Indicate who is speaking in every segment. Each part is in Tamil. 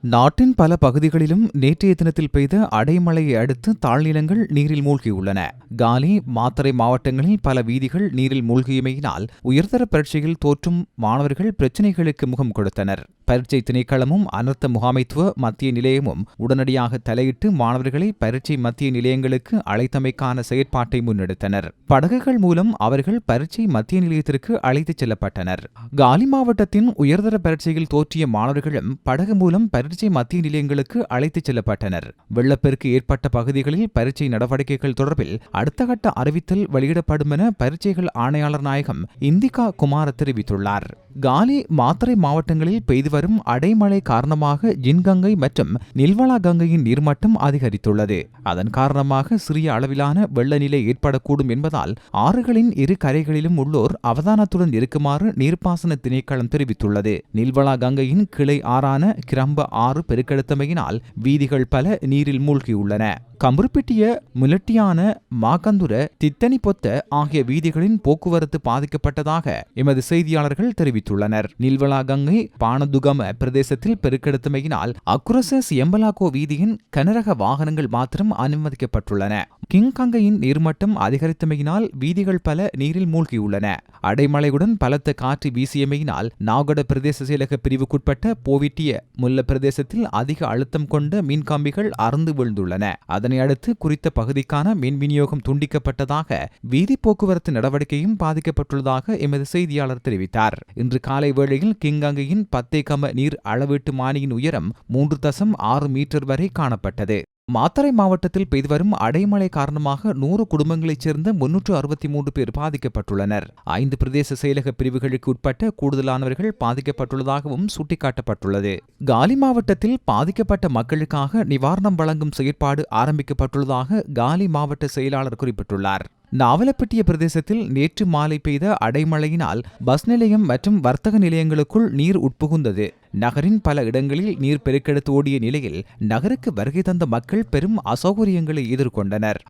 Speaker 1: நாட்டின் பல பகுதிகளிலும் நேற்றைய தினத்தில் பெய்த அடைமழையை அடுத்து தாழ்நிலங்கள் நீரில் மூழ்கியுள்ளன. காலி மாத்தறை மாவட்டங்களில் பல வீதிகள் நீரில் மூழ்கியமையினால் உயர்தர பரீட்சையில் தோற்றும் மாணவர்கள் பிரச்சினைகளுக்கு முகம் கொடுத்தனர். பரீட்சை திணைக்களமும் அனர்த்த முகாமைத்துவ மத்திய நிலையமும் உடனடியாக தலையிட்டு மாணவர்களை பரீட்சை மத்திய நிலையங்களுக்கு அழைத்தமைக்கான செயற்பாட்டை முன்னெடுத்தனர். படகுகள் மூலம் அவர்கள் பரீட்சை மத்திய நிலையத்திற்கு அழைத்துச் செல்லப்பட்டனர். காலி மாவட்டத்தின் உயர்தர பரீட்சையில் தோற்றிய மாணவர்களும் படகு மூலம் பரீட்சை மத்திய நிலையங்களுக்கு அழைத்துச் செல்லப்பட்டனர். வெள்ளப்பெருக்கு ஏற்பட்ட பகுதிகளில் பரீட்சை நடவடிக்கைகள் தொடர்பில் அடுத்த கட்ட அறிவித்தல் வெளியிடப்படும் என பரீட்சைகள் ஆணையாளர் நாயகம் இந்திகா குமார தெரிவித்துள்ளார். காலி மாத்தறை மாவட்டங்களில் பெய்து வரும் அடைமழை காரணமாக ஜின்கங்கை மற்றும் நில்வலா கங்கையின் நீர்மட்டம் அதிகரித்துள்ளது. அதன் காரணமாக சிறிய அளவிலான வெள்ள நிலை ஏற்படக்கூடும் என்பதால் ஆறுகளின் இரு கரைகளிலும் உள்ளோர் அவதானத்துடன் இருக்குமாறு நீர்ப்பாசன திணைக்களம் தெரிவித்துள்ளது. நில்வலா கங்கையின் கிளை ஆறான கிரம்ப ஆறு பெருக்கெடுத்தமையினால் வீதிகள் பல நீரில் மூழ்கியுள்ளன. கம்புருப்பிட்டிய முலட்டியான மாகந்துர தித்தனி பொத்த ஆகிய வீதிகளின் போக்குவரத்து பாதிக்கப்பட்டதாக எமது செய்தியாளர்கள் தெரிவித்துள்ளனர். நில்வலா கங்கை பானதுக முகாம பிரதேசத்தில் பெருக்கெடுத்தமையினால் அக்ரோசஸ் எம்பலாகோ வீதியின் கனரக வாகனங்கள் மாத்திரம் அனுமதிக்கப்பட்டுள்ளன. கிங்காங்கையின் நீர்மட்டம் அதிகரித்தமையினால் வீதிகள் பல நீரில் மூழ்கியுள்ளன. அடைமழையுடன் பலத்த காற்று வீசியமையினால் நாகட பிரதேச செயலக பிரிவுக்குட்பட்ட போவிட்டிய முல்ல பிரதேசத்தில் அதிக அழுத்தம் கொண்ட மீன்காம்பிகள் அறந்து விழுந்துள்ளன. அதனை அடுத்து குறித்த பகுதிக்கான மின் விநியோகம் துண்டிக்கப்பட்டதாக வீதி போக்குவரத்து நடவடிக்கையும் பாதிக்கப்பட்டுள்ளதாக எமது செய்தியாளர் தெரிவித்தார். இன்று காலை வேளையில் கிங்காங்கையின் பத்தேகம நீர் அளவீட்டு மானியின் உயரம் மூன்று தசம் ஆறு மீட்டர் வரை காணப்பட்டது. மாத்தறை மாவட்டத்தில் பெய்து வரும் அடைமழை காரணமாக நூறு குடும்பங்களைச் சேர்ந்த முன்னூற்று அறுபத்தி மூன்று பேர் பாதிக்கப்பட்டுள்ளனர். ஐந்து பிரதேச செயலக பிரிவுகளுக்கு உட்பட்ட கூடுதலானவர்கள் பாதிக்கப்பட்டுள்ளதாகவும் சுட்டிக்காட்டப்பட்டுள்ளது. காலி மாவட்டத்தில் பாதிக்கப்பட்ட மக்களுக்காக நிவாரணம் வழங்கும் செயற்பாடு ஆரம்பிக்கப்பட்டுள்ளதாக காலி மாவட்ட செயலாளர் குறிப்பிட்டுள்ளார். நாவலப்பட்டிய பிரதேசத்தில் நேற்று மாலை பெய்த அடைமழையினால் பஸ் நிலையம் மற்றும் வர்த்தக நிலையங்களுக்குள் நீர் உட்புகுந்தது. நகரின் பல இடங்களில் நீர் பெருக்கெடுத்து ஓடிய நிலையில் நகருக்கு வருகை தந்த மக்கள் பெரும் அசௌகரியங்களை எதிர்கொண்டனர்.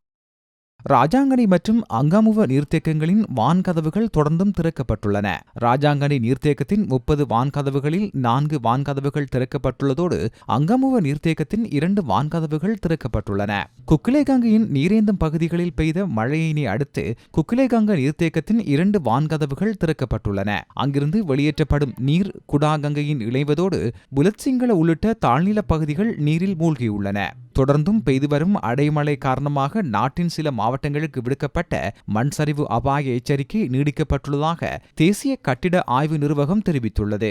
Speaker 1: ராஜாங்கனி மற்றும் அங்காமுவ நீர்த்தேக்கங்களின் வான்கதவுகள் தொடர்ந்தும் திறக்கப்பட்டுள்ளன. ராஜாங்கனி நீர்த்தேக்கத்தின் முப்பது வான்கதவுகளில் நான்கு வான்கதவுகள் திறக்கப்பட்டுள்ளதோடு அங்கமுவ நீர்த்தேக்கத்தின் இரண்டு வான்கதவுகள் திறக்கப்பட்டுள்ளன. குக்கிலேகங்கையின் நீரேந்தும் பகுதிகளில் பெய்த மழையினை அடுத்து குக்கிலேகங்க நீர்த்தேக்கத்தின் இரண்டு வான்கதவுகள் திறக்கப்பட்டுள்ளன. அங்கிருந்து வெளியேற்றப்படும் நீர் குடாகங்கையின் இணைவதோடு புலத்சிங்கள உள்ளிட்ட தாழ்நில பகுதிகள் நீரில் மூழ்கியுள்ளன. தொடர்ந்தும் பெய்து வரும் அடைமழை காரணமாக நாட்டின் சில மாவட்டங்களுக்கு விடுக்கப்பட்ட மண் சரிவு அபாய எச்சரிக்கை நீடிக்கப்பட்டுள்ளதாக தேசிய கட்டிட ஆய்வு நிர்வாகம் தெரிவித்துள்ளது.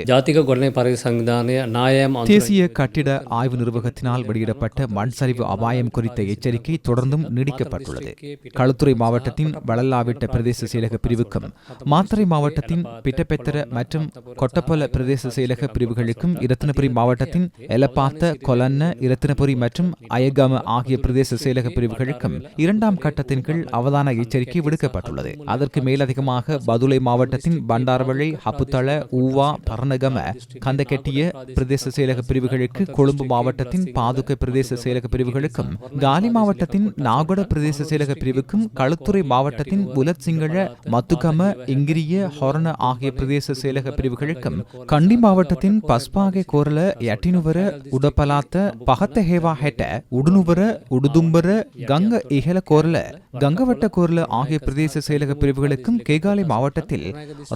Speaker 1: தேசிய கட்டிட ஆய்வு நிர்வாகத்தினால் வெளியிடப்பட்ட மண் சரிவு அபாயம் குறித்த எச்சரிக்கை தொடர்ந்தும் நீடிக்கப்பட்டுள்ளது. களுத்துறை மாவட்டத்தின் வளல்லாவிட்ட பிரதேச செயலக பிரிவுக்கும் மாத்தறை மாவட்டத்தின் பிட்டபெத்தர மற்றும் கொட்டப்பல பிரதேச செயலக பிரிவுகளுக்கும் இரத்தினபுரி மாவட்டத்தின் எலப்பாத்த கொலன்ன இரத்தினபுரி மற்றும் அயகம ஆகிய பிரதேச செயலக பிரிவுகளுக்கும் இரண்டாம் கட்ட கட்டத்தின் கீழ் அவதான எச்சரிக்கை விடுக்கப்பட்டுள்ளது. அதற்கு மேலதிகமாக பதுளை மாவட்டத்தின் பண்டாரவளை ஹப்புத்தள ஊவா பர்ணகம கந்தகெட்டிய பிரதேச செயலக பிரிவுகளுக்கு கொழும்பு மாவட்டத்தின் பாதுக்க பிரதேச செயலக பிரிவுகளுக்கும் காலி மாவட்டத்தின் நாகொட பிரதேச செயலக பிரிவுக்கும் களுத்துறை மாவட்டத்தின் புலத் சிங்கள மத்துகம இங்கிரிய ஹொரண ஆகிய பிரதேச செயலக பிரிவுகளுக்கும் கண்டி மாவட்டத்தின் பஸ்பாகை கோரல எட்டினுவர உடபலாத்த பகத்த ஹேவா ஹெட்ட உடுனுவர உடுதும்பர கங்க இகல கோரல கங்கவட்ட கோரல ஆகிய பிரதேச செயலக பிரிவுகளுக்கும் கேகாலை மாவட்டத்தில்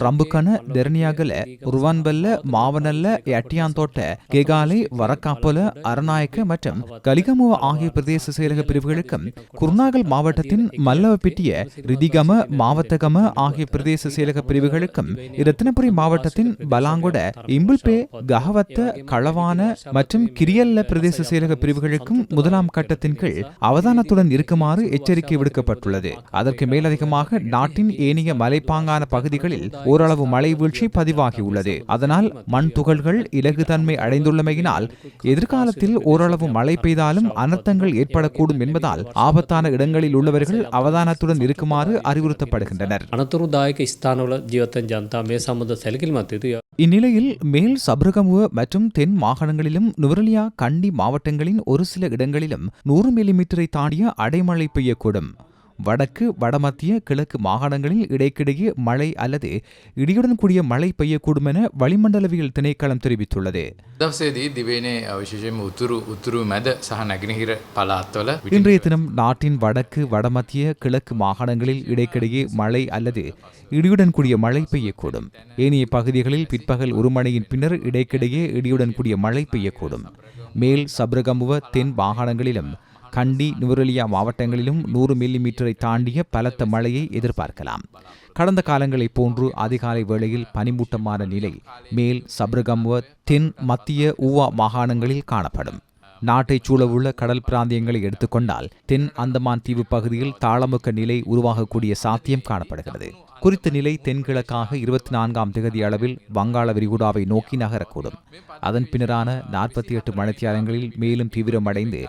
Speaker 1: ரம்புக்கன தெரணியாகல உருவான்பல்ல மாவனல்ல யட்டியாந்தோட்ட கேகாலை வரக்காப்பொல அரநாயக்க மற்றும் கலிகமுவ ஆகிய பிரதேச செயலக பிரிவுகளுக்கும் குருநாகல் மாவட்டத்தின் மல்லவப்பிட்டிய ரிதிகம மாவத்தகம ஆகிய பிரதேச செயலக பிரிவுகளுக்கும் இரத்தினபுரி மாவட்டத்தின் பலாங்கொட இம்புல்பே கஹவத்த களவான மற்றும் கிரியல்ல பிரதேச செயலக பிரிவுகளுக்கும் முதலாம் கட்டத்தின் கீழ் அவதானத்துடன் இருக்குமாறு எச்சரிக்கை எடுக்கப்பட்டுள்ளது அதற்கு மேலதிகமாக நாட்டின் ஏனைய மலைப்பாங்கான பகுதிகளில் ஓரளவு மழை வீழ்ச்சி பதிவாகியுள்ளது. அதனால் மண் துகள்கள் இலகுதன்மை அடைந்துள்ளமையினால் எதிர்காலத்தில் ஓரளவு மழை பெய்தாலும் அனர்த்தங்கள் ஏற்படக்கூடும் என்பதால் ஆபத்தான இடங்களில் உள்ளவர்கள் அவதானத்துடன் இருக்குமாறு அறிவுறுத்தப்படுகின்றனர். இந்நிலையில் மேல் சபருகமுவ மற்றும் தென் மாகாணங்களிலும் நுவரலியா கண்டி மாவட்டங்களின் ஒரு சில இடங்களிலும் நூறு மில்லிமீட்டரை தாண்டிய அடைமழை பெய்யக்கூடும். வடக்கு வடமத்திய கிழக்கு மாகாணங்களில் இடைக்கிடையே மழை அல்லது இடியுடன் கூடிய மழை பெய்யக்கூடும் என வளிமண்டலவியல் திணைக்களம் தெரிவித்துள்ளது. இன்றைய தினம் நாட்டின் வடக்கு வடமத்திய கிழக்கு மாகாணங்களில் இடைக்கிடையே மழை அல்லது இடியுடன் கூடிய மழை பெய்யக்கூடும். ஏனைய பகுதிகளில் பிற்பகல் ஒரு மணியின் பின்னர் இடைக்கிடையே இடியுடன் கூடிய மழை பெய்யக்கூடும். மேல் சப்ரகமுவ தென் மாகாணங்களிலும் கண்டி நுவரெலியா மாவட்டங்களிலும் நூறு மில்லி மீட்டரை தாண்டிய பலத்த மழையை எதிர்பார்க்கலாம். கடந்த காலங்களைப் போன்று அதிகாலை வேளையில் பனிமூட்டமான நிலை மேல் சப்ரகம்வ தென் மத்திய ஊவா மாகாணங்களில் காணப்படும். நாட்டைச் சூழவுள்ள கடல் பிராந்தியங்களை எடுத்துக்கொண்டால் தென் அந்தமான் தீவு பகுதியில் தாளமுக்க நிலை உருவாகக்கூடிய சாத்தியம் காணப்படுகிறது. குறித்த நிலை தென்கிழக்காக இருபத்தி நான்காம் திகதி அளவில் வங்காள விரிகுடாவை நோக்கி நகரக்கூடும். அதன் பின்னரான நாற்பத்தி எட்டு மணித்தியாலங்களில் மேலும் தீவிரமடைந்து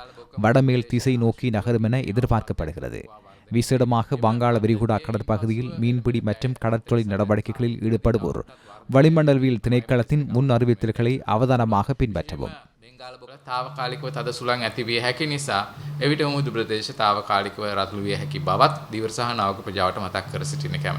Speaker 1: வடமேல் திசை நோக்கி நகரும் என எதிர்பார்க்கப்படுகிறது விசேடமாக வங்காள விரிகுடா கடற்பகுதியில் மீன்பிடி மற்றும் கடற்தொழில் நடவடிக்கைகளில் ஈடுபடுவோர் வளிமண்டலவியல் திணைக்களத்தின் முன் அறிவித்தல்களை அவதானமாக பின்பற்றவும்
Speaker 2: බෙංගාල බොල තාවකාලිකව තද සුළං ඇතිවිය හැකි නිසා එවිට මුදු ප්‍රදේශ තාවකාලිකව රත්ලු විය හැකි බවත් දිවර සහ නාවක ප්‍රජාවට මතක් කර සිටින කැමති.